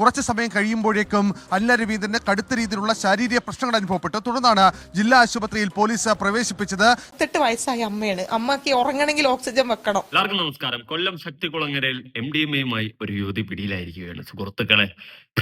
കുറച്ച് സമയം കഴിയുമ്പോഴേക്കും അനില രവീന്ദ്രന് കടുത്ത രീതിയിലുള്ള ശാരീരിക പ്രശ്നങ്ങൾ അനുഭവപ്പെട്ടു. തുടർന്നാണ് ജില്ലാ ആശുപത്രിയിൽ പോലീസ് പ്രവേശിപ്പിച്ചത്. എട്ട് വയസ്സായ അമ്മയാണ്. അമ്മയ്ക്ക് ഉറങ്ങണമെങ്കിൽ ഓക്സിജൻ വെക്കണം. എല്ലാവർക്കും നമസ്കാരം. കൊല്ലം ശക്തികുളങ്ങരയിൽ എം ഡി എം എയുമായി ഒരു യുവതി പിടിയിലായിരിക്കുകയാണ്. സുഹൃത്തുക്കളെ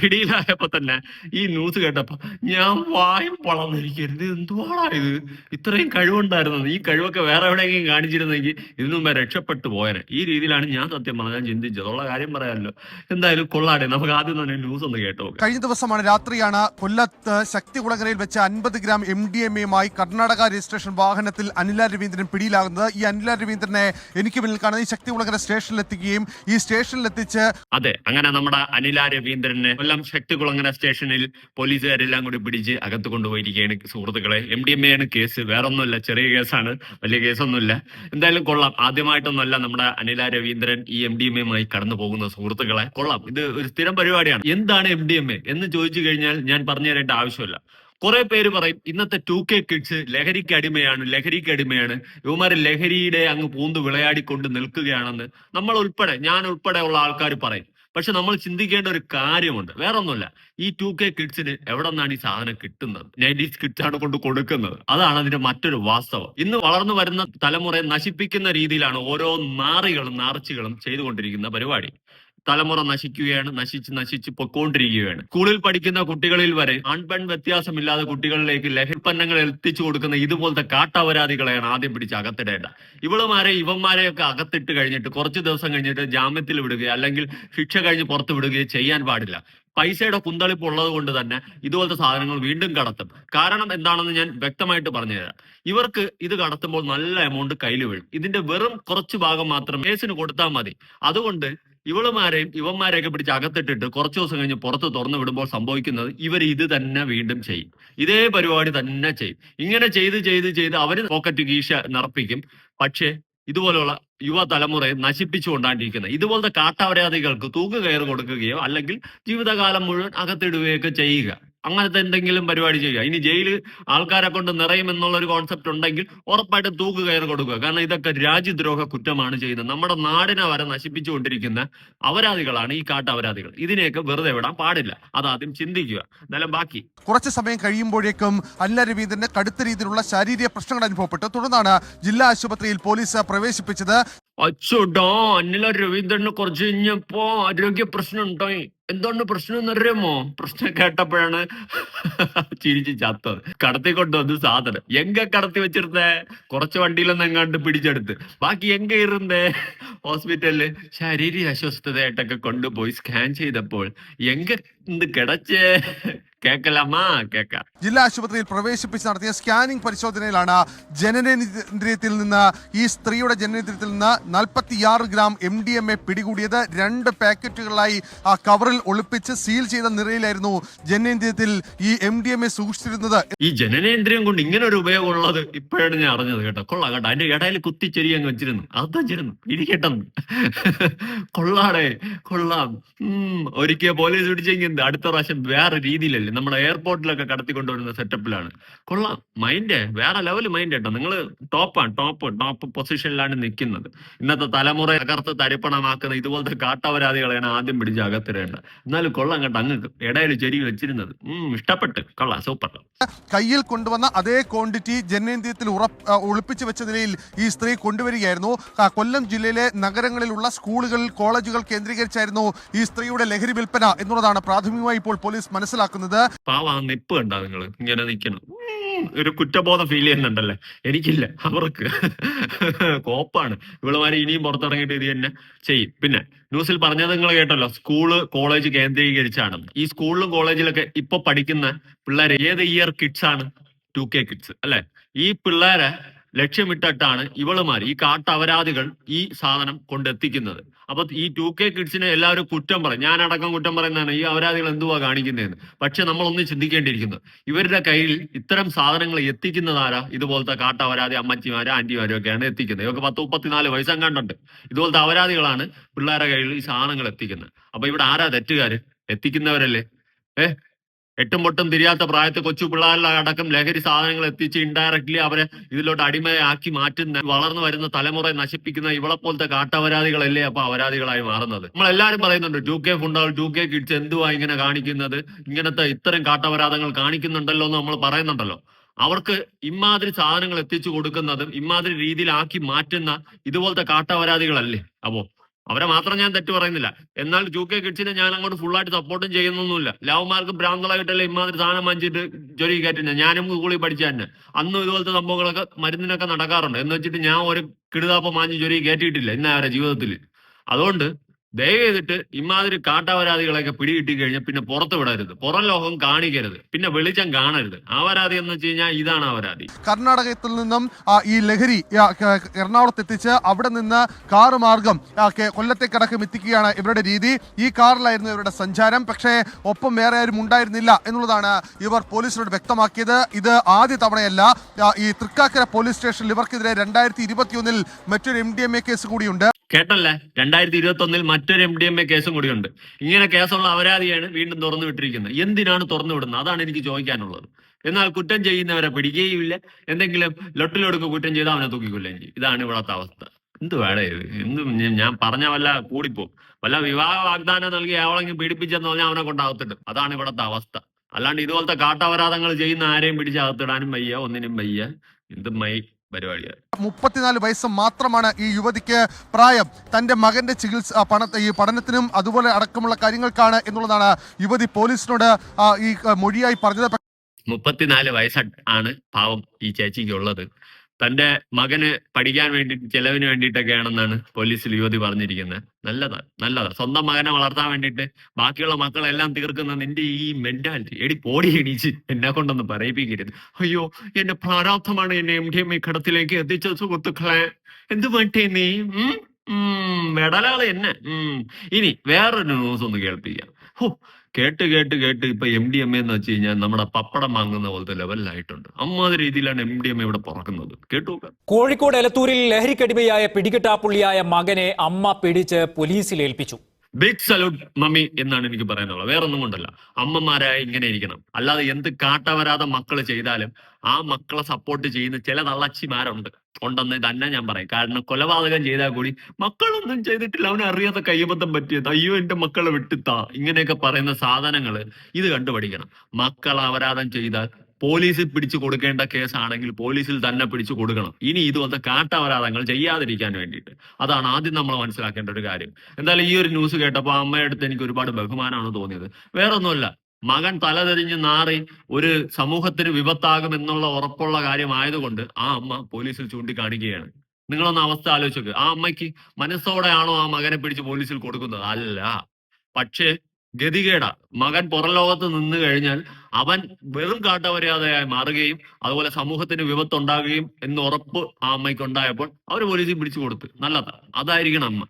പിടിയിലായപ്പോ തന്നെ ഈ ന്യൂസ് കേട്ടപ്പോ ഞാൻ വായും വളർന്നിരിക്കരുത് എന്തുവാടാ ഇത്? ഇത്രയും കഴിവുണ്ടായിരുന്നത് ഈ കഴിവൊക്കെ വേറെ എവിടെയെങ്കിലും കാണിച്ചിരുന്നെങ്കിൽ ഇതിനു മുമ്പേ രക്ഷപ്പെട്ടു പോയനെ. ഈ രീതിയിലാണ് ഞാൻ സത്യം പറഞ്ഞാൽ ചിന്തിച്ചത്. ഉള്ള കാര്യം പറയാമല്ലോ. എന്തായാലും കൊള്ളാടെ നമുക്ക് ആദ്യം ന്യൂസ് ഒന്ന് കേട്ടോ കഴിഞ്ഞ ദിവസമാണ് രാത്രിയാണ് കൊല്ലത്ത് ശക്തി കുളങ്ങരയിൽ വെച്ച് അൻപത് ഗ്രാം എം ഡി എം എയുമായി കർണാടക രജിസ്ട്രേഷൻ വാഹനത്തിൽ അനില രവീന്ദ്രൻ പിടിയിലാകുന്നത്. ഈ അനില രവീന്ദ്രനെ എനിക്ക് മുന്നിൽ കാണുന്ന ഈ ശക്തി ശക്തികുളങ്ങര സ്റ്റേഷനിലെത്തിക്കുകയും ഈ സ്റ്റേഷനിലെത്തിച്ച് അതെ അങ്ങനെ നമ്മുടെ അനില രവീന്ദ്രനെ കൊല്ലം ശക്തി കുളങ്ങര സ്റ്റേഷനിൽ പോലീസുകാരെല്ലാം കൂടി പിടിച്ച് അകത്ത് കൊണ്ടുപോയിരിക്കുകയാണ് സുഹൃത്തുക്കളെ. എം ഡി എം എ ആണ് കേസ്. വേറൊന്നുമില്ല ചെറിയ കേസാണ്. വലിയ കേസൊന്നുമില്ല. എന്തായാലും കൊള്ളാം. ആദ്യമായിട്ടൊന്നുമല്ല നമ്മുടെ അനില രവീന്ദ്രൻ ഈ എം ഡി എം എയുമായി കടന്നു പോകുന്ന സുഹൃത്തുക്കളെ. കൊള്ളാം. ഇത് ഒരു സ്ഥിരം പരിപാടിയാണ്. എന്താണ് എം ഡി എം എ? എന്ന് ചോദിച്ചു കഴിഞ്ഞാൽ ഞാൻ പറഞ്ഞു തരേണ്ട ആവശ്യമില്ല. കുറെ പേര് പറയും ഇന്നത്തെ ടു കെ കിഡ്സ് ലഹരിക്ക് അടിമയാണ് ലഹരിക്ക് അടിമയാണ്. ഇവന്മാര് ലഹരിയുടെ അങ്ങ് പൂന്ത് വിളയാടിക്കൊണ്ട് നിൽക്കുകയാണെന്ന് നമ്മൾ ഉൾപ്പെടെ ഞാൻ ഉൾപ്പെടെ ഉള്ള ആൾക്കാർ പറയും. പക്ഷെ നമ്മൾ ചിന്തിക്കേണ്ട ഒരു കാര്യമുണ്ട്. വേറെ ഒന്നുമില്ല ഈ ടു കെ കിഡ്സിന് എവിടെ നിന്നാണ് ഈ സാധനം കിട്ടുന്നത്? നൈന്റീസ് കിഡ്സ് ആണ് കൊണ്ട് കൊടുക്കുന്നത്. അതാണ് അതിന്റെ മറ്റൊരു വാസ്തവം. ഇന്ന് വളർന്നു വരുന്ന തലമുറയെ നശിപ്പിക്കുന്ന രീതിയിലാണ് ഓരോ നാറികളും നാർച്ചികളും ചെയ്തുകൊണ്ടിരിക്കുന്ന പരിപാടി. തലമുറ നശിക്കുകയാണ് നശിച്ച് നശിച്ച് പൊക്കോണ്ടിരിക്കുകയാണ് സ്കൂളിൽ പഠിക്കുന്ന കുട്ടികളിൽ വരെ ആൺപെൺ വ്യത്യാസമില്ലാതെ കുട്ടികളിലേക്ക് ലഹരിപ്പന്നങ്ങൾ എത്തിച്ചു കൊടുക്കുന്ന ഇതുപോലത്തെ കാട്ടപരാധികളെയാണ് ആദ്യം പിടിച്ച് അകത്തിടേണ്ട. ഇവളുമാരെ ഇവന്മാരെയൊക്കെ അകത്തിട്ട് കഴിഞ്ഞിട്ട് കുറച്ച് ദിവസം കഴിഞ്ഞിട്ട് ജാമ്യത്തിൽ വിടുകയോ അല്ലെങ്കിൽ ശിക്ഷ കഴിഞ്ഞ് പുറത്ത് വിടുകയോ ചെയ്യാൻ പാടില്ല. പൈസയുടെ കുന്തളിപ്പ് ഉള്ളത് കൊണ്ട് തന്നെ ഇതുപോലത്തെ സാധനങ്ങൾ വീണ്ടും കടത്തും. കാരണം എന്താണെന്ന് ഞാൻ വ്യക്തമായിട്ട് പറഞ്ഞുതരാം. ഇവർക്ക് ഇത് കടത്തുമ്പോൾ നല്ല എമൗണ്ട് കയ്യിൽ വീഴും. ഇതിന്റെ വെറും കുറച്ച് ഭാഗം മാത്രം കേസിന് കൊടുത്താൽ മതി. അതുകൊണ്ട് ഇവളുമാരെയും ഇവന്മാരെയൊക്കെ പിടിച്ച് അകത്തിട്ടിട്ട് കുറച്ച് ദിവസം കഴിഞ്ഞ് പുറത്ത് തുറന്നു വിടുമ്പോൾ സംഭവിക്കുന്നത് ഇവർ ഇത് തന്നെ വീണ്ടും ചെയ്യും. ഇതേ പരിപാടി തന്നെ ചെയ്യും. ഇങ്ങനെ ചെയ്ത് ചെയ്ത് ചെയ്ത് അവർ പോക്കറ്റ് കീശ നിറപ്പിക്കും പക്ഷേ ഇതുപോലുള്ള യുവതലമുറയെ നശിപ്പിച്ചു കൊണ്ടാണ്ടിരിക്കുന്നത് ഇതുപോലത്തെ കാട്ടവരാധികൾക്ക് തൂക്ക് കയറി കൊടുക്കുകയോ അല്ലെങ്കിൽ ജീവിതകാലം മുഴുവൻ അകത്തിടുകയൊക്കെ ചെയ്യുക. അങ്ങനത്തെ എന്തെങ്കിലും പരിപാടി ചെയ്യുക. ഇനി ജയിലിൽ ആൾക്കാരെ കൊണ്ട് നിറയും എന്നുള്ള ഒരു കോൺസെപ്റ്റ് ഉണ്ടെങ്കിൽ ഉറപ്പായിട്ട് തൂക്ക് കയറി കൊടുക്കുക. കാരണം ഇതൊക്കെ രാജ്യദ്രോഹ കുറ്റമാണ് ചെയ്യുന്നത്. നമ്മുടെ നാടിനെ വരെ നശിപ്പിച്ചുകൊണ്ടിരിക്കുന്ന അപരാധികളാണ് ഈ കാട്ട കാട്ടപരാധികൾ ഇതിനെയൊക്കെ വെറുതെ വിടാൻ പാടില്ല. അതാദ്യം ചിന്തിക്കുക. എന്നാലും ബാക്കി. കുറച്ച് സമയം കഴിയുമ്പോഴേക്കും അല്ല രവീന്ദ്രന് കടുത്ത രീതിയിലുള്ള ശാരീരിക പ്രശ്നങ്ങൾ അനുഭവപ്പെട്ടു. തുടർന്നാണ് ജില്ലാ ആശുപത്രിയിൽ പോലീസ് പ്രവേശിപ്പിച്ചത്. അച്ചോട്ടോ അന്നില രവീന്ദ്രന് കുറച്ച് കഴിഞ്ഞപ്പോ ആരോഗ്യ പ്രശ്നം ഉണ്ടായി എന്താണ് പ്രശ്നം എന്നറിയാമോ പ്രശ്നം കേട്ടപ്പോഴാണ് ചിരിച്ച് ചത്തത്. കടത്തി കൊണ്ടുവന്ന് സാധനം. എങ്ക കടത്തി വെച്ചിരുന്നേ? കുറച്ച് വണ്ടിയിലൊന്നും എങ്ങാണ്ട് പിടിച്ചെടുത്ത്. ബാക്കി എങ്ക ഇരുന്നേ? ഹോസ്പിറ്റലിൽ ശാരീരിക അസ്വസ്ഥതയായിട്ടൊക്കെ കൊണ്ടുപോയി സ്കാൻ ചെയ്തപ്പോൾ എങ്ക എന്ത് കിടച്ചേ? കേക്കലാമാ കേക്കാം. ജില്ലാ ആശുപത്രിയിൽ പ്രവേശിപ്പിച്ച് നടത്തിയ സ്കാനിംഗ് പരിശോധനയിലാണ് ജനനേന്ദ്രിയത്തിൽ നിന്ന് ഈ സ്ത്രീയുടെ ജനനേന്ദ്രിയത്തിൽ നിന്ന് നാൽപ്പത്തിയാറ് gram M D M A പിടികൂടിയത്. രണ്ട് പാക്കറ്റുകളായി ആ കവറിൽ ഒളിപ്പിച്ച് സീൽ ചെയ്ത നിറയിലായിരുന്നു ജനനേന്ദ്രിയത്തിൽ ഈ എം ഡി എം എ സൂക്ഷിച്ചിരുന്നത്. ഈ ജനനേന്ദ്രിയം കൊണ്ട് ഇങ്ങനെ ഒരു ഉപയോഗം ഉള്ളത് ഇപ്പോഴാണ് ഞാൻ അറിഞ്ഞത് കേട്ടോ. കൊള്ളാം കേട്ടോ. അതിന്റെ ഇടയിൽ കുത്തിച്ചെരി അങ്ങ് വെച്ചിരുന്നു. അത് വെച്ചിരുന്നു. ഇരിക്കട്ടെന്ന് കൊള്ളാടേ. കൊള്ളാം. ഉം. ഒരിക്കൽ പോലീസ് പിടിച്ചെങ്കിൽ അടുത്ത പ്രാവശ്യം വേറെ രീതിയിലല്ലേ. നമ്മുടെ എയർപോർട്ടിലൊക്കെ കടത്തിക്കൊണ്ടുവരുന്ന സെറ്റപ്പിലാണ്. കൊള്ളാം. മൈൻഡ് വേറെ ലെവൽ മൈൻഡ് കേട്ടോ നിങ്ങൾ ടോപ്പാണ് ടോപ്പ് ടോപ്പ് പൊസിഷനിലാണ് നിൽക്കുന്നത്. ഇന്നത്തെ തലമുറ തകർത്ത് തരിപ്പണമാക്കുന്ന ഇതുപോലത്തെ കാട്ടപരാധികളെയാണ് ആദ്യം പിടിച്ച് അകത്തിടേണ്ടത്. എന്നാലും കൊള്ളാം കേട്ടോ അങ്ങ് ഇടയിൽ ചെരി വെച്ചിരുന്നത്. ഇഷ്ടപ്പെട്ട്. കൊള്ളാം സൂപ്പർ. കയ്യിൽ കൊണ്ടുവന്ന അതേ ക്വാണ്ടിറ്റി ജനനേന്ദ്രിയത്തിൽ ഉറപ്പ് ഒളിപ്പിച്ചു വെച്ച നിലയിൽ ഈ സ്ത്രീ കൊണ്ടുവരികയായിരുന്നു. കൊല്ലം ജില്ലയിലെ നഗരങ്ങളിലുള്ള സ്കൂളുകൾ കോളേജുകൾ കേന്ദ്രീകരിച്ചായിരുന്നു ഈ സ്ത്രീയുടെ ലഹരി വിൽപ്പന എന്നുള്ളതാണ് പ്രാഥമികമായി ഇപ്പോൾ പോലീസ് മനസ്സിലാക്കുന്നത്. പാവ നിപ്പ് കണ്ടാ നിങ്ങൾ? ഇങ്ങനെ നിക്കണം ഉം, ഒരു കുറ്റബോധം ഫീൽ ചെയ്യുന്നുണ്ടല്ലേ? എനിക്കില്ല. അവർക്ക്. കോപ്പാണ്. ഇവളുമാര് ഇനിയും പുറത്തിറങ്ങിയിട്ട് ഇത് തന്നെ ചെയ്യും. പിന്നെ ന്യൂസിൽ പറഞ്ഞത് നിങ്ങൾ കേട്ടല്ലോ. സ്കൂൾ കോളേജ് കേന്ദ്രീകരിച്ചാണ് ഈ സ്കൂളിലും കോളേജിലൊക്കെ ഇപ്പൊ പഠിക്കുന്ന പിള്ളേർ ഏത് ഇയർ കിഡ്സ് ആണ്? ടു കെ കിഡ്സ് അല്ലെ? ഈ പിള്ളേരെ ലക്ഷ്യമിട്ടിട്ടാണ് ഇവളുമാർ ഈ കാട്ടവരാധികൾ ഈ സാധനം കൊണ്ടെത്തിക്കുന്നത്. അപ്പൊ ഈ ടു കെ കിഡ്സിനെ എല്ലാവരും കുറ്റം പറയും. ഞാനടക്കം കുറ്റം പറയുന്നതാണ്. ഈ അപരാധികൾ എന്തുവാ കാണിക്കുന്നതെന്ന്. പക്ഷെ നമ്മൾ ഒന്ന് ചിന്തിക്കേണ്ടിയിരിക്കുന്നു. ഇവരുടെ കയ്യിൽ ഇത്തരം സാധനങ്ങൾ എത്തിക്കുന്നതാരാ? ഇതുപോലത്തെ ഇതുപോലത്തെ കാട്ടപരാധി അമ്മച്ചിമാരും ആന്റിമാരും ഒക്കെയാണ് എത്തിക്കുന്നത്. ഇവർക്ക് പത്ത് മുപ്പത്തിനാല് വയസ്സെങ്ങാണ്ടുണ്ട് ഇതുപോലത്തെ അപരാധികളാണ് പിള്ളേരുടെ കയ്യിൽ ഈ സാധനങ്ങൾ എത്തിക്കുന്നത്. അപ്പൊ ഇവിടെ ആരാ തെറ്റുകാര്? എത്തിക്കുന്നവരല്ലേ? ഏ എട്ടും പൊട്ടും തിരിയാത്ത പ്രായത്തെ കൊച്ചു പിള്ളേരുടെ അടക്കം ലഹരി സാധനങ്ങൾ എത്തിച്ച് ഇൻഡയറക്ട്ലി അവരെ ഇതിലോട്ട് അടിമയാക്കി മാറ്റുന്ന വളർന്നു വരുന്ന തലമുറയെ നശിപ്പിക്കുന്ന ഇവളെ പോലത്തെ കാട്ടപരാധികളല്ലേ അപ്പൊ അപരാധികളായി മാറുന്നത്. നമ്മൾ എല്ലാവരും പറയുന്നുണ്ട് ടു കെ ഫുണ്ടാൾ ടു കെ കിഡ്സ് എന്തുവാ ഇങ്ങനെ കാണിക്കുന്നത്? ഇങ്ങനത്തെ ഇത്തരം കാട്ടപരാധങ്ങൾ കാണിക്കുന്നുണ്ടല്ലോ എന്ന് നമ്മൾ പറയുന്നുണ്ടല്ലോ. അവർക്ക് ഇമാതിരി സാധനങ്ങൾ എത്തിച്ചു കൊടുക്കുന്നതും ഇമാതിരി രീതിയിലാക്കി മാറ്റുന്ന ഇതുപോലത്തെ കാട്ടപരാധികളല്ലേ അപ്പോ അവരെ മാത്രം ഞാൻ തെറ്റ് പറയുന്നില്ല. എന്നാൽ ടു കെ കിഡ്സിനെ ഞാൻ അങ്ങോട്ട് ഫുള്ളായിട്ട് സപ്പോർട്ടും ചെയ്യുന്നൊന്നുമില്ല. ലവന്മാർക്ക് ഭ്രാന്തളായിട്ടല്ലേ ഇമാതിരി സാധനം വാങ്ങിച്ചിട്ട് ജോലി കയറ്റുന്ന ഞാനും സ്കൂളിൽ പഠിച്ച തന്നെ. അന്നും ഇതുപോലത്തെ സംഭവങ്ങളൊക്കെ മരുന്നിനൊക്കെ നടക്കാറുണ്ട്. എന്ന് വെച്ചിട്ട് ഞാൻ ഒരു കിടുതാപ്പം വാങ്ങി ജോലി കയറ്റിയിട്ടില്ല ഇന്ന അവരെ ജീവിതത്തിൽ അതുകൊണ്ട് ദയവ് ചെയ്തിട്ട് ഇമാതിരി കാട്ടാവരാതികളൊക്കെ പിടികിട്ടി കഴിഞ്ഞാൽ പിന്നെ പുറത്ത് വിടരുത്. പുറം ലോകം കാണിക്കരുത്. പിന്നെ വെളിച്ചം കാണരുത്. അപരാധി എന്ന് വെച്ച് കഴിഞ്ഞാൽ ഇതാണ് അപരാധി കർണാടകത്തിൽ നിന്നും ഈ ലഹരി എറണാകുളത്ത് എത്തിച്ച് അവിടെ നിന്ന് കാറ് മാർഗം കൊല്ലത്തേക്കടക്കം എത്തിക്കുകയാണ് ഇവരുടെ രീതി. ഈ കാറിലായിരുന്നു ഇവരുടെ സഞ്ചാരം. പക്ഷേ ഒപ്പം വേറെ ആരും ഉണ്ടായിരുന്നില്ല എന്നുള്ളതാണ് ഇവർ പോലീസിനോട് വ്യക്തമാക്കിയത്. ഇത് ആദ്യ തവണയല്ല. ഈ തൃക്കാക്കര പോലീസ് സ്റ്റേഷനിൽ ഇവർക്കെതിരെ രണ്ടായിരത്തി ഇരുപത്തിയൊന്നിൽ മറ്റൊരു M D M A case കൂടിയുണ്ട്. കേട്ടല്ലേ? രണ്ടായിരത്തി ഇരുപത്തി ഒന്നിൽ മറ്റൊരു എം ഡി എം എ കേസും കൂടിയുണ്ട് ഇങ്ങനെ കേസുള്ള അപരാധിയാണ് വീണ്ടും തുറന്നു വിട്ടിരിക്കുന്നത്. എന്തിനാണ് തുറന്നു വിടുന്നത്? അതാണ് എനിക്ക് ചോദിക്കാനുള്ളത്. എന്നാൽ കുറ്റം ചെയ്യുന്നവരെ പിടിക്കുകയുമില്ല. എന്തെങ്കിലും ലൊട്ടിലൊടുക്ക് കുറ്റം ചെയ്താൽ അവനെ തൂക്കിക്കൊല്ലുകയും ചെയ്യും. ഇതാണ് ഇവിടത്തെ അവസ്ഥ. എന്ത് വേണേ എന്ത് ഞാൻ പറഞ്ഞ വല്ല കൂടിപ്പോ വല്ല വിവാഹ വാഗ്ദാനം നൽകി അവളെങ്കിൽ പീഡിപ്പിച്ചെന്ന് പറഞ്ഞാൽ അവനെ കൊണ്ട് അകത്തിടും. അതാണ് ഇവിടത്തെ അവസ്ഥ. അല്ലാണ്ട് ഇതുപോലത്തെ കാട്ടപരാധങ്ങൾ ചെയ്യുന്ന ആരെയും പിടിച്ച് അകത്തിടാനും വയ്യ ഒന്നിനും വയ്യ. എന്തും മൈ പരിപാടിയാണ്. മുപ്പത്തിനാല് വയസ്സ് മാത്രമാണ് ഈ യുവതിക്ക് പ്രായം. തന്റെ മകന്റെ ചികിത്സ പണ ഈ പഠനത്തിനും അതുപോലെ അടക്കമുള്ള കാര്യങ്ങൾക്കാണ് എന്നുള്ളതാണ് യുവതി പോലീസിനോട് ഈ മൊഴിയായി പറഞ്ഞത്. മുപ്പത്തിനാല് വയസ്സ് ആണ് പാവം ഈ ചേച്ചിക്ക് ഉള്ളത് തന്റെ മകന് പഠിക്കാൻ വേണ്ടി ചെലവിന് വേണ്ടിയിട്ടൊക്കെയാണെന്നാണ് പോലീസിൽ യുവതി പറഞ്ഞിരിക്കുന്നത്. നല്ലതാ നല്ലതാ. സ്വന്തം മകനെ വളർത്താൻ വേണ്ടിയിട്ട് ബാക്കിയുള്ള മക്കളെല്ലാം തീർക്കുന്ന നിന്റെ ഈ മെന്റാലിറ്റി എടി പോടി എണീച്ച് എന്നെ കൊണ്ടൊന്ന് പറയിപ്പിക്കരുത്. അയ്യോ എന്റെ പ്രാരാബ്ധമാണ് എന്നെ എം ഡി എം ഈ ഘടത്തിലേക്ക് എത്തിച്ച സുഹൃത്തുക്കളെ. എന്ത് വേണ്ടേ നീ? ഉം? ഉം, മെഡലാൾ എന്നെ. ഉം. ഇനി വേറൊരു ന്യൂസ് ഒന്ന് കേൾപ്പിക്കാം. ഹോ കേട്ട് കേട്ട് കേട്ട് ഇപ്പൊ എം ഡി എം എന്ന് വെച്ച് കഴിഞ്ഞാൽ നമ്മുടെ പപ്പടം വാങ്ങുന്ന പോലത്തെ ലെവലിലായിട്ടുണ്ട് അമ്മാതിരി രീതിയിലാണ് എം ഡി എം ഇവിടെ പറക്കുന്നത്. കേട്ടു. കോഴിക്കോട് എലത്തൂരിൽ ലഹരിക്കടിമയായ പിടികിട്ടാപ്പുള്ളിയായ മകനെ അമ്മ പിടിച്ച് പോലീസിൽ ഏൽപ്പിച്ചു. ബിഗ് സല്യൂട്ട് മമ്മി എന്നാണ് എനിക്ക് പറയാനുള്ളത്. വേറെ ഒന്നും കൊണ്ടല്ല. അമ്മമാരായ ഇങ്ങനെ ഇരിക്കണം. അല്ലാതെ എന്ത് കാട്ടവരാതെ മക്കൾ ചെയ്താലും ആ മക്കളെ സപ്പോർട്ട് ചെയ്യുന്ന ചില തള്ളച്ചിമാരുണ്ട്. ഉണ്ടെന്ന് തന്നെ ഞാൻ പറയും. കാരണം കൊലപാതകം ചെയ്താൽ കൂടി മക്കളൊന്നും ചെയ്തിട്ടില്ല. അവനെ അറിയാത്ത കൈബന്ധം പറ്റിയത്. അയ്യോ എന്റെ മക്കളെ വിട്ടിത്താ. ഇങ്ങനെയൊക്കെ പറയുന്ന സാധനങ്ങൾ ഇത് കണ്ടുപഠിക്കണം. മക്കൾ അപരാധം ചെയ്താൽ പോലീസിൽ പിടിച്ചു കൊടുക്കേണ്ട കേസാണെങ്കിൽ പോലീസിൽ തന്നെ പിടിച്ചു കൊടുക്കണം. ഇനി ഇതുപോലത്തെ കാട്ടപരാധങ്ങൾ ചെയ്യാതിരിക്കാൻ വേണ്ടിയിട്ട്. അതാണ് ആദ്യം നമ്മൾ മനസ്സിലാക്കേണ്ട ഒരു കാര്യം. എന്തായാലും ഈ ഒരു ന്യൂസ് കേട്ടപ്പോൾ അടുത്ത് എനിക്ക് ഒരുപാട് ബഹുമാനമാണ് തോന്നിയത്. വേറൊന്നുമല്ല മകൻ തലതെരിഞ്ഞ് നാറി ഒരു സമൂഹത്തിന് വിപത്താകും എന്നുള്ള ഉറപ്പുള്ള കാര്യമായതുകൊണ്ട് ആ അമ്മ പോലീസിൽ ചൂണ്ടിക്കാണിക്കുകയാണ്. നിങ്ങളൊന്ന് അവസ്ഥ ആലോചിച്ചു ആ അമ്മയ്ക്ക് മനസ്സോടെയാണോ ആ മകനെ പിടിച്ച് പോലീസിൽ കൊടുക്കുന്നത്? അല്ല. പക്ഷേ ഗതികേട. മകൻ പുറം ലോകത്ത് നിന്ന് കഴിഞ്ഞാൽ അവൻ വെറും കാട്ടവരാതെയായി മാറുകയും അതുപോലെ സമൂഹത്തിന് വിപത്തുണ്ടാകുകയും എന്ന് ഉറപ്പ് ആ അമ്മയ്ക്ക് ഉണ്ടായപ്പോൾ അവർ പോലീസിൽ പിടിച്ചു കൊടുത്ത്. നല്ലതാ. അതായിരിക്കണം അമ്മ.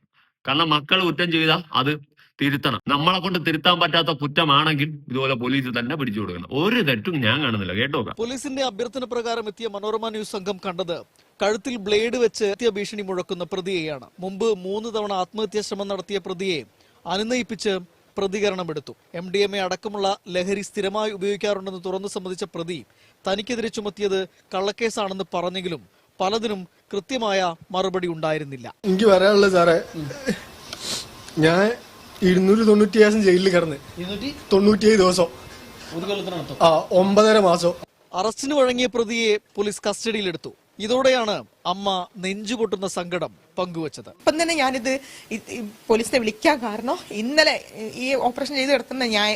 കാരണം മക്കൾ കുറ്റം ചെയ്താൽ അത് തിരുത്തണം. നമ്മളെ കൊണ്ട് തിരുത്താൻ പറ്റാത്ത കുറ്റമാണെങ്കിൽ ഇതുപോലെ പോലീസ് തന്നെ പിടിച്ചു കൊടുക്കണം. ഒരു തെറ്റും ഞാൻ കാണുന്നില്ല. കേട്ടോ? പോലീസിന്റെ അഭ്യർത്ഥന പ്രകാരം എത്തിയ മനോരമ ന്യൂസ് സംഘം കണ്ടത് കഴുത്തിൽ ബ്ലേഡ് വെച്ച് ഹത്യാ ഭീഷണി മുഴക്കുന്ന പ്രതിയെയാണ്. മുമ്പ് മൂന്ന് തവണ ആത്മഹത്യാ ശ്രമം നടത്തിയ പ്രതിയെ അനുനയിപ്പിച്ച് പ്രതികരണമെടുത്തു. എം ഡി എം എ അടക്കമുള്ള ലഹരി സ്ഥിരമായി ഉപയോഗിക്കാറുണ്ടെന്ന് തുറന്നു സമ്മതിച്ച പ്രതി തനിക്കെതിരെ ചുമത്തിയത് കള്ളക്കേസാണെന്ന് പറഞ്ഞെങ്കിലും പലതിനും കൃത്യമായ മറുപടി ഉണ്ടായിരുന്നില്ല. എനിക്ക് പറയാനുള്ളത് സാറേ ഞാൻ ഇരുന്നൂറ്റി തൊണ്ണൂറ്റി ദിവസം ജയിലിൽ കിടന്ന്. തൊണ്ണൂറ്റിയേഴ് ദിവസം. ആ ഒമ്പതര മാസം. അറസ്റ്റിന് വഴങ്ങിയ പ്രതിയെ പോലീസ് കസ്റ്റഡിയിലെടുത്തു. ഇതോടെയാണ് അമ്മ നെഞ്ചുപൊട്ടുന്ന സങ്കടം പങ്കുവച്ചത്. ഇപ്പം തന്നെ ഞാനിത് പോലീസിനെ വിളിക്കാൻ കാരണം ഇന്നലെ ഈ ഓപ്പറേഷൻ ചെയ്ത് കിടത്തുന്ന ഞാൻ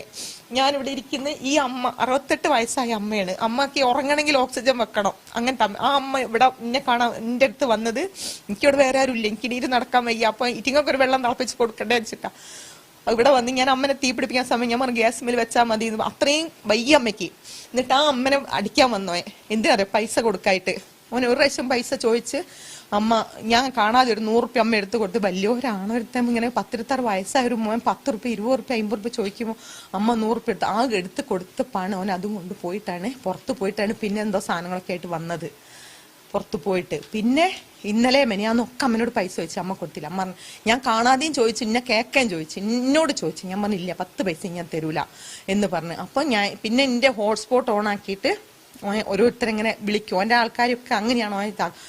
ഞാനിവിടെ ഇരിക്കുന്ന ഈ അമ്മ അറുപത്തെട്ട് വയസ്സായ അമ്മയാണ്. അമ്മയ്ക്ക് ഉറങ്ങണമെങ്കിൽ ഓക്സിജൻ വെക്കണം. അങ്ങനത്തെ ആ അമ്മ ഇവിടെ എന്നെ കാണാൻ എന്റെ അടുത്ത് വന്നത് എനിക്കിവിടെ വേറെ ആരുമില്ല. എനിക്ക് ഇനി നടക്കാൻ വയ്യ. അപ്പൊ ഇറ്റിങ്ങൊക്കെ ഒരു വെള്ളം തിളപ്പിച്ച് കൊടുക്കണ്ടേ വെച്ചിട്ടാ. ഇവിടെ വന്ന് ഞാൻ അമ്മനെ തീ പിടിപ്പിക്കാൻ സമയം ഞാൻ പറഞ്ഞു ഗ്യാസ് മിൽ വെച്ചാൽ മതി അത്രയും വയ്യ അമ്മയ്ക്ക്. എന്നിട്ട് ആ അമ്മനെ അടിക്കാൻ വന്നോയെ എന്തിനാ പൈസ കൊടുക്കായിട്ട്. അവൻ ഒരു പ്രാവശ്യം പൈസ ചോദിച്ച് അമ്മ ഞാൻ കാണാതെ ഒരു നൂറ് റുപ്യ അമ്മ എടുത്തു കൊടുത്ത് വലിയൊരാണോ ഒരുത്തം ഇങ്ങനെ പത്തിരുത്താറ് വയസ്സായ ഒരു മോൻ പത്ത് റുപ്യ ഇരുപത് റുപ്യ അമ്പത് റുപ്യ ചോദിക്കുമ്പോൾ അമ്മ നൂറ് റുപ്യ എടുത്ത് ആകെ എടുത്ത് കൊടുത്ത പണം അവൻ അതും കൊണ്ട് പോയിട്ടാണ് പുറത്ത് പോയിട്ടാണ് പിന്നെ എന്തോ സാധനങ്ങളൊക്കെ ആയിട്ട് വന്നത്. പുറത്ത് പോയിട്ട്. പിന്നെ ഇന്നലെ മെനിയാന്നൊക്കെ അമ്മനോട് പൈസ ചോദിച്ചു അമ്മ കൊടുത്തില്ല. അമ്മ ഞാൻ കാണാതെയും ചോദിച്ചു ഇന്നെ കേൾക്കാൻ ചോദിച്ചു എന്നോട് ചോദിച്ചു. ഞാൻ പറഞ്ഞില്ല പത്ത് പൈസ ഞാൻ തരൂല. എന്ന് പറഞ്ഞു. അപ്പം ഞാൻ പിന്നെ എന്റെ ഹോട്ട്സ്പോട്ട് ഓൺ ആക്കിയിട്ട് ഓരോരുത്തരിങ്ങനെ വിളിക്കും. ഓന്റെ ആൾക്കാരൊക്കെ അങ്ങനെയാണോ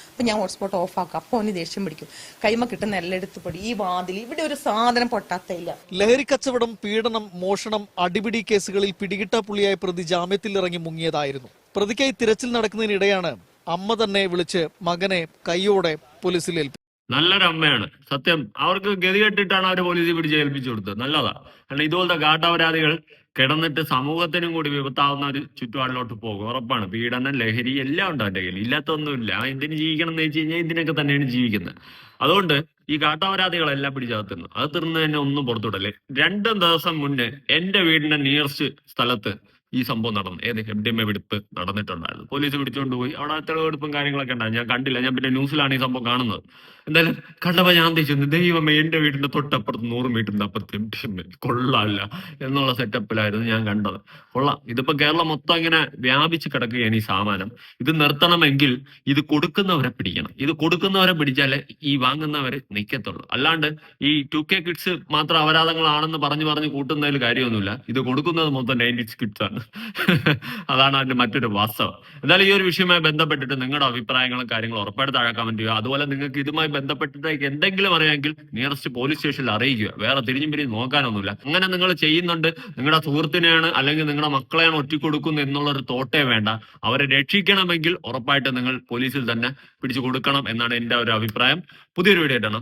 അപ്പം ഞാൻ ഹോട്ട്സ്പോട്ട് ഓഫ് ആക്കും. അപ്പോൾ ഓന് ദേഷ്യം പിടിക്കും. കൈമ കിട്ടുന്ന എല്ലായിടത്ത് എടുത്ത് പൊടി. ഈ വാതിൽ ഇവിടെ ഒരു സാധനം പൊട്ടാത്തയില്ല. ലഹരി കച്ചവടം പീഡനം മോഷണം അടിപിടി കേസുകളിൽ പിടികിട്ട പുള്ളിയായ പ്രതി ജാമ്യത്തിൽ ഇറങ്ങി മുങ്ങിയതായിരുന്നു. പ്രതിക്കായി തിരച്ചിൽ നടക്കുന്നതിനിടെയാണ് അമ്മ തന്നെ വിളിച്ച് മകനെ കൈയോടെ പോലീസിൽ ഏൽപ്പിച്ചത് നല്ലൊരു അമ്മയാണ് സത്യം അവർക്ക് ഗതികെട്ടിട്ടാണ് അവർ പോലീസിൽ പിടിച്ച് ഏൽപ്പിച്ചു കൊടുത്തത്. നല്ലതാ. കാരണം ഇതുപോലത്തെ കാട്ടപരാധികൾ കിടന്നിട്ട് സമൂഹത്തിനും കൂടി വിപത്താവുന്ന ഒരു ചുറ്റുപാടിലോട്ട് പോകും ഉറപ്പാണ്. പീഡനം ലഹരി എല്ലാം ഉണ്ട് അവന്റെ കയ്യിൽ. ഇല്ലാത്തൊന്നുമില്ല. എന്തിനു ജീവിക്കണം എന്ന് വെച്ച് കഴിഞ്ഞാൽ ഇതിനൊക്കെ തന്നെയാണ് ജീവിക്കുന്നത്. അതുകൊണ്ട് ഈ കാട്ടപരാധികളെല്ലാം പിടിച്ചകത്തുന്നു അത് തീർന്ന് തന്നെ ഒന്നും പുറത്തുവിടല്ലേ? രണ്ടും ദിവസം മുന്നേ എന്റെ വീടിന്റെ നിയറസ്റ്റ് സ്ഥലത്ത് ഈ സംഭവം നടന്നു. ഏത്? എം ഡി എം എ വെടിപ്പ് നടന്നിട്ടുണ്ടായിരുന്നു. പോലീസ് പിടിച്ചുകൊണ്ട് പോയി. അവിടെ തെളിവെടുപ്പും കാര്യങ്ങളൊക്കെ ഉണ്ടായിരുന്നു ഞാൻ കണ്ടില്ല. ഞാൻ പിന്നെ ന്യൂസിലാണ് ഈ സംഭവം കാണുന്നത്. എന്തായാലും കണ്ടപ്പോ ഞാൻ തിരിച്ചു ദൈവമേ എന്റെ വീടിന്റെ തൊട്ടപ്പുറത്ത് നൂറ് മീറ്ററിന്റെ അപ്പുറത്ത് കൊള്ളാല്ല എന്നുള്ള സെറ്റപ്പിലായിരുന്നു ഞാൻ കണ്ടത്. കൊള്ളാം. ഇതിപ്പോ കേരളം മൊത്തം ഇങ്ങനെ വ്യാപിച്ച് കിടക്കുകയാണ് ഈ സാമാനം. ഇത് നിർത്തണമെങ്കിൽ ഇത് കൊടുക്കുന്നവരെ പിടിക്കണം. ഇത് കൊടുക്കുന്നവരെ പിടിച്ചാലേ ഈ വാങ്ങുന്നവരെ നിൽക്കത്തുള്ളൂ അല്ലാണ്ട് ഈ ടു കെ കിഡ്സ് മാത്രം അപരാധങ്ങളാണെന്ന് പറഞ്ഞു പറഞ്ഞ് കൂട്ടുന്നതിൽ കാര്യമൊന്നുമില്ല. ഇത് കൊടുക്കുന്നത് മൊത്തം നയന്റീസ് കിഡ്സ് ആണ്. അതാണ് അതിന്റെ മറ്റൊരു വാസ്തവം. എന്തായാലും ഈ ഒരു വിഷയവുമായി ബന്ധപ്പെട്ടിട്ട് നിങ്ങളുടെ അഭിപ്രായങ്ങളും കാര്യങ്ങളും ഉറപ്പായിട്ട് താഴെ കമന്റ് ചെയ്യുക. അതുപോലെ നിങ്ങൾക്ക് ഇതുമായി ബന്ധപ്പെട്ടിട്ട് എന്തെങ്കിലും അറിയാമെങ്കിൽ നിയറസ്റ്റ് പോലീസ് സ്റ്റേഷനിൽ അറിയിക്കുക. വേറെ തിരിഞ്ഞും പിരിഞ്ഞ് നോക്കാനൊന്നുമില്ല. അങ്ങനെ നിങ്ങൾ ചെയ്യുന്നുണ്ട്. നിങ്ങളുടെ സുഹൃത്തിനെയാണ് അല്ലെങ്കിൽ നിങ്ങളുടെ മക്കളെയാണ് ഒറ്റിക്കൊടുക്കുന്നത് എന്നുള്ള ഒരു തോട്ടേ വേണ്ട. അവരെ രക്ഷിക്കണമെങ്കിൽ ഉറപ്പായിട്ട് നിങ്ങൾ പോലീസിൽ തന്നെ പിടിച്ചു കൊടുക്കണം എന്നാണ് എന്റെ ഒരു അഭിപ്രായം. പുതിയൊരു വീഡിയോ ആയിട്ടാണ്